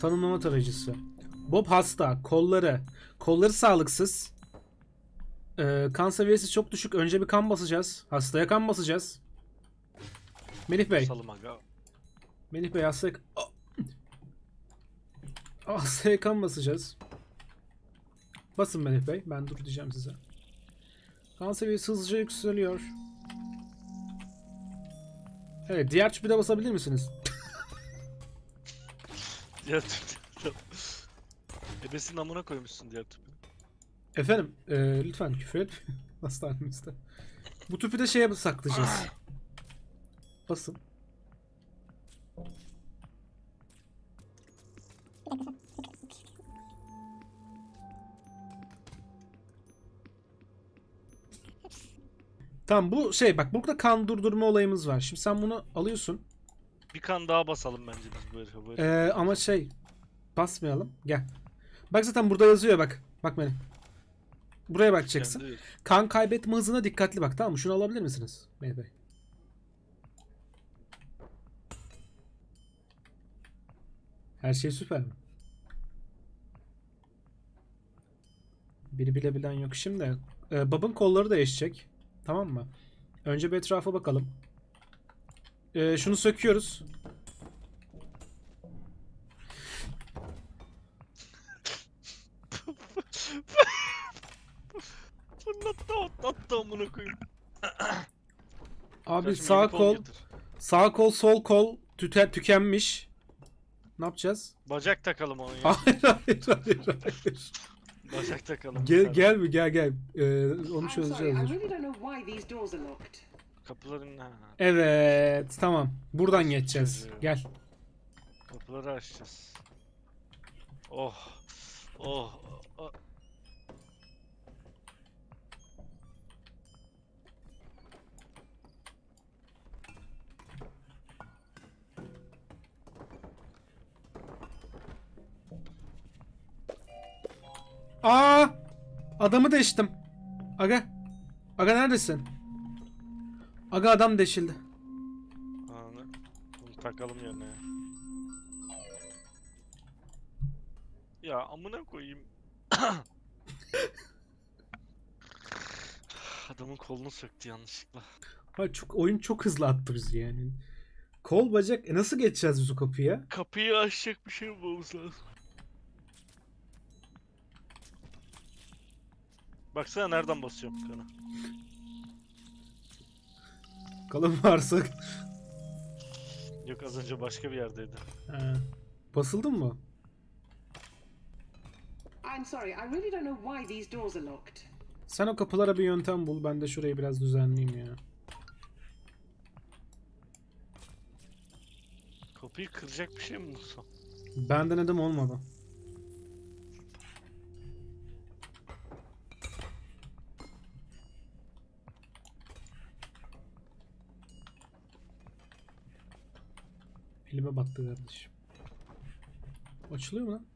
Tanımlama tarayıcısı. Bob hasta. Kolları. Kolları sağlıksız. Ee, kan seviyesi çok düşük. Önce bir kan basacağız. Hastaya kan basacağız. Melih Bey. Salım aga. Melih Bey hastaya... Ah! Hastaya kan basacağız. Basın Melih Bey. Ben dur diyeceğim size. Kan seviyesi hızlıca yükseliyor. Evet diğer tüpü de basabilir misiniz? Diğer tüp. Ebesinin amına koymuşsun diğer tüpü. Efendim e, lütfen küfür et hastanemizde. Bu tüpü de şeye saklayacağız. Basın. Tamam bu şey bak burada kan durdurma olayımız var. Şimdi sen bunu alıyorsun. Bir kan daha basalım bence biz bu herife. Herife. Ee, ama şey basmayalım. Gel. Bak zaten burada yazıyor bak. Bak beni. Buraya bakacaksın. Kendi- Kan kaybetme hızına dikkatli bak tamam mı? Şunu alabilir misiniz? Bey Bey. Her şey süper mi? Biri bile bilen yok. Şimdi e, babın kolları değişecek. Tamam mı? Önce bir etrafa bakalım. E, şunu söküyoruz. Fırlattı atlattı amına koyayım. Abi Kardeşim, sağ kol, getir. sağ kol, sol kol tüte, tükenmiş. Ne yapacağız? Bacak takalım onu ya. Hayır hayır hayır hayır. Bacak takalım. Gel gel mi gel gel. Ee, onu I'm sorry, I dur. really don't know why these doors are locked. Kapıların ha. Evet tamam. Buradan geçeceğiz. Gel. Kapıları açacağız. Oh. Oh. oh. Aa! Adamı deştim. Aga. Aga neredesin? Aga adam deşildi. Anı. Bunu takalım yerine ya. Ya amına koyayım. Adamın kolunu söktü yanlışlıkla. Ha, çok oyun çok hızlı attı bizi yani. Kol bacak. E nasıl geçeceğiz biz o kapıya? Kapıyı açacak bir şey bulmamız lazım. Baksana nereden basıyorum kana. Kalın varsa. Yok az önce başka bir yerdeydi. Ha. Basıldın mı? I'm sorry, I really don't know why these doors are locked. Sen o kapılara bir yöntem bul. Ben de şurayı biraz düzenleyeyim ya. Kapıyı kıracak bir şey mi bulsam? Ben denedim olmadı. Elime battı kardeşim. Açılıyor mu lan?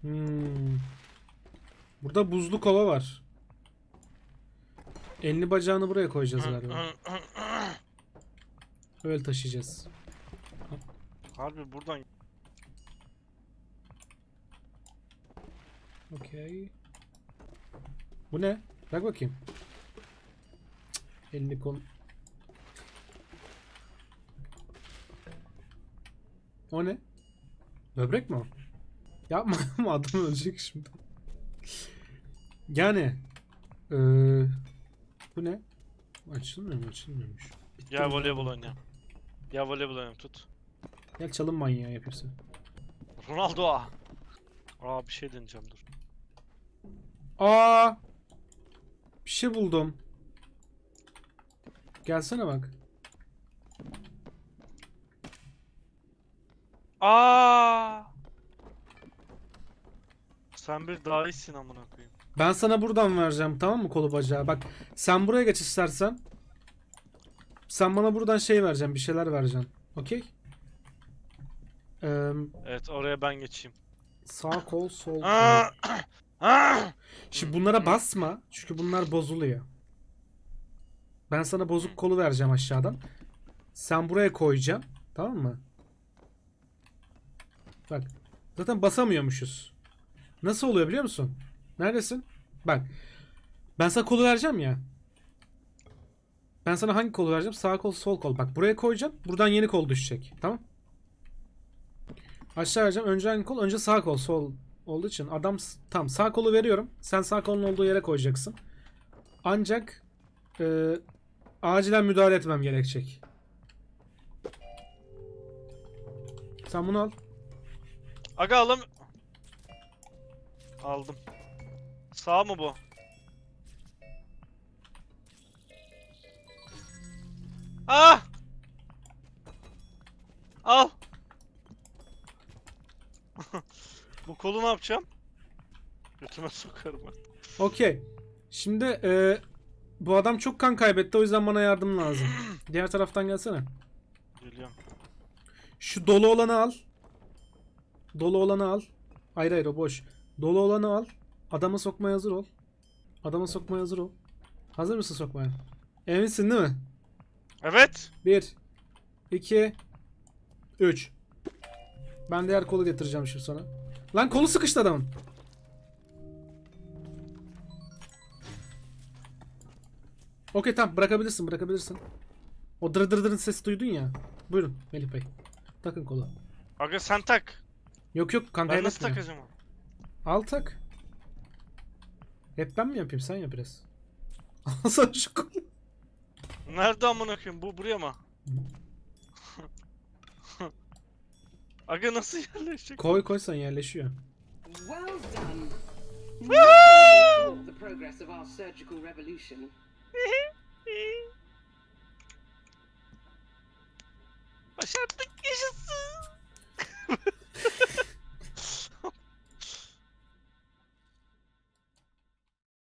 Hmm. Burada buzlu kova var. Elini bacağını buraya koyacağız galiba. Öyle taşıyacağız. Harbi buradan Okey. Bu ne? Bak bakayım. Elini kol... O ne? Böbrek mi o? Yapma ama adam ölecek şimdi. Yani. Eee bu ne? Açılmıyor mu? Açılmıyormuş. Bitti Ya mi? voleybol oynayalım. Ya voleybol oynayalım tut. Gel çalın manyağı yapıyorsun. Ronaldo. Aa bir şey deneyeceğim dur. Aa! Bir şey buldum. Gelsene bak. Aa! Sen bir daha iyisin amına koyayım. Ben sana buradan vereceğim tamam mı kolu bacağı? Bak sen buraya geç istersen. Sen bana buradan şey vereceksin bir şeyler vereceksin. Okey? Ee, Evet oraya ben geçeyim. sağ kol sol kol. Aa! Aa! Şimdi bunlara basma. Çünkü bunlar bozuluyor. Ben sana bozuk kolu vereceğim aşağıdan. Sen buraya koyacaksın. Tamam mı? Bak. Zaten basamıyormuşuz. Nasıl oluyor biliyor musun? Neredesin? Bak. Ben sana kolu vereceğim ya. Ben sana hangi kolu vereceğim? Sağ kol, sol kol. Bak buraya koyacağım. Buradan yeni kol düşecek. Tamam? Aşağı vereceğim. Önce hangi kol? Önce sağ kol, sol olduğu için. Adam tam sağ kolu veriyorum. Sen sağ kolun olduğu yere koyacaksın. Ancak e, acilen müdahale etmem gerekecek. Sen bunu al. Aga alam... Aldım. Sağ mı bu? Ah! Al. bu kolu ne yapacağım? Götüme sokarım ben. Okey. Şimdi e, bu adam çok kan kaybetti o yüzden bana yardım lazım. Diğer taraftan gelsene. Geliyorum. Şu dolu olanı al. Dolu olanı al. Hayır hayır o boş. Dolu olanı al. Adamı sokmaya hazır ol. Adamı sokmaya hazır ol. Hazır mısın sokmaya? Eminsin değil mi? Evet. 1 2 3 Ben diğer kolu getireceğim şimdi sana. Lan kolu sıkıştı adamın. Okey tamam bırakabilirsin bırakabilirsin. O dır dır dırın sesi duydun ya. Buyurun Melih Bey. Takın kolu. Aga sen tak. Yok yok kan Ben nasıl takacağım? onu? Al tak. Hep ben mi yapayım sen yap biraz. Al sana şu kolu. Nerede amına koyayım? Bu buraya mı? Aga nasıl yerleşecek? Koy koy sen yerleşiyor. Well done. Nothing can thwart the progress of our surgical revolution.